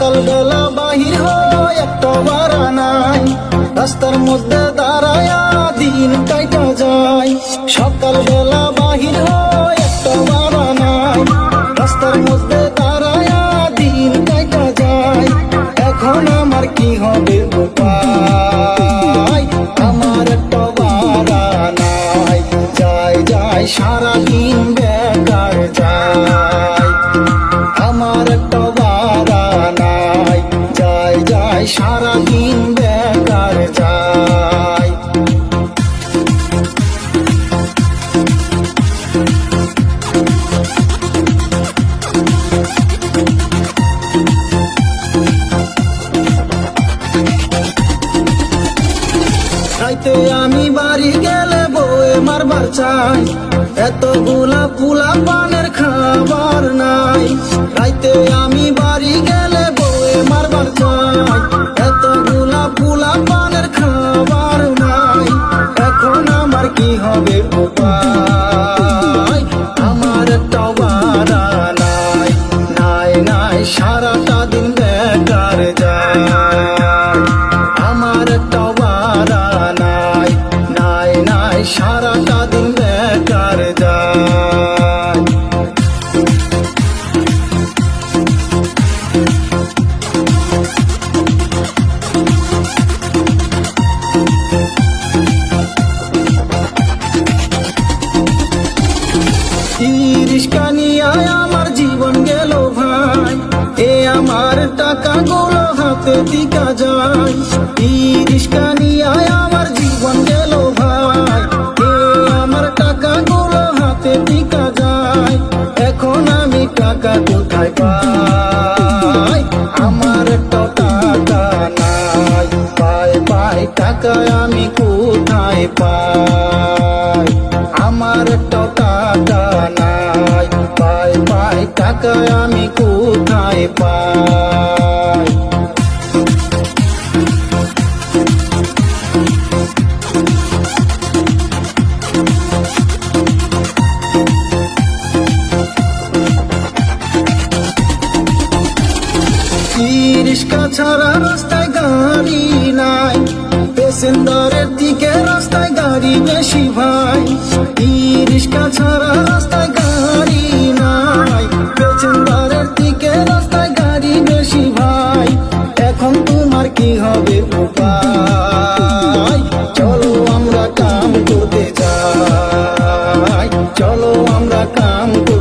সকালবেলা বাহির হয় একটা বাড়া নাই। রাস্তার মধ্যে দাঁড়ায়া দিন কাইটা যায়। সকালবেলা বাহির হয় একটা বাড়া নাই। রাস্তার মধ্যে দিন যায়। এখন কি যায় যায় সারাদিন বেকার যায়। আমার একটা রাইতে আমি বাড়ি গেলে বয়ে মারবার চাই। এত গোলা পুলা পানের খাবার নাই। রাইতে আমি বাড়ি গেলে বয়ে মারবার চাই। এত গোলা পুলা পানের খাবার নাই। এখন আমার কি হবে উপায়? এ আমার টাকা হাতে টিকা যায় রিস্কা নিয়ে আমার জীবন গেল ভাই। আমার টাকা হাতে টিকা যায় এখন আমি টাকা কোথায় পাই? আমার তো টাকা নাই। পাই পাই, টাকা আমি কোথায় পাই? আমার তো টাকা নাই। পাই পাই, টাকা রিস্কা ছাড়া রাস্তায় গাড়ি নাই। প্যাসেঞ্জারের দিকে রাস্তায় গাড়ি বেশি ভাই। রিস্কা ছাড়া রাস্তায় গাড়ি নাই। প্যাসেঞ্জারের দিকে রাস্তায় গাড়ি বেশি ভাই। এখন তোমার কি হবে উপায়? চলো আমরা কাম করতে যাই চলো আমরা কাম করতে